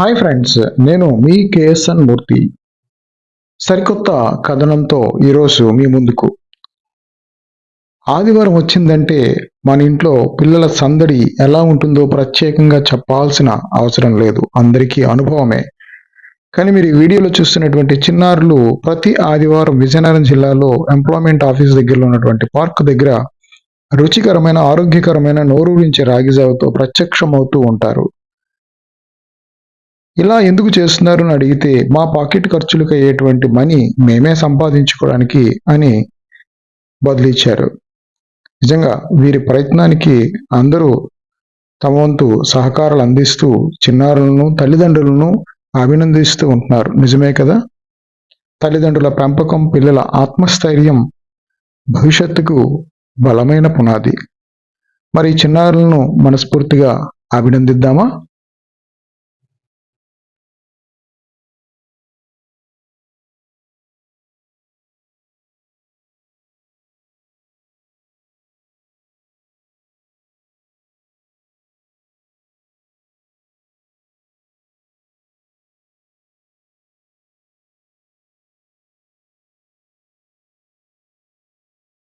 Hi friends నేను మీ KSN మూర్తి. సరికొత్త కథనంతో ఈరోజు మీ ముందుకు. ఆదివారం వచ్చిందంటే మన ఇంట్లో పిల్లల సందడి ఎలా ఉంటుందో ప్రత్యేకంగా చెప్పాల్సిన అవసరం లేదు. అందరికీ అనుభవమే. కానీ మీరు ఈ వీడియోలో చూస్తున్నటువంటి చిన్నారులు ప్రతి ఆదివారం విజయనగరం జిల్లాలో ఎంప్లాయ్మెంట్ ఆఫీస్ దగ్గరలో ఉన్నటువంటి పార్క్ దగ్గర రుచికరమైన ఆరోగ్యకరమైన నోరూరించే రాగిజావతో ప్రత్యక్షమవుతూ ఉంటారు. ఇలా ఎందుకు చేస్తున్నారు అని అడిగితే మా పాకెట్ ఖర్చులకు అయ్యేటువంటి మనీ మేమే సంపాదించుకోవడానికి అని బదిలిచ్చారు. నిజంగా వీరి ప్రయత్నానికి అందరూ తమ వంతు సహకారాలు అందిస్తూ చిన్నారులను తల్లిదండ్రులను అభినందిస్తూ ఉంటున్నారు. నిజమే కదా? తల్లిదండ్రుల పెంపకం పిల్లల ఆత్మస్థైర్యం భవిష్యత్తుకు బలమైన పునాది. మరి చిన్నారులను మనస్ఫూర్తిగా అభినందిద్దామా?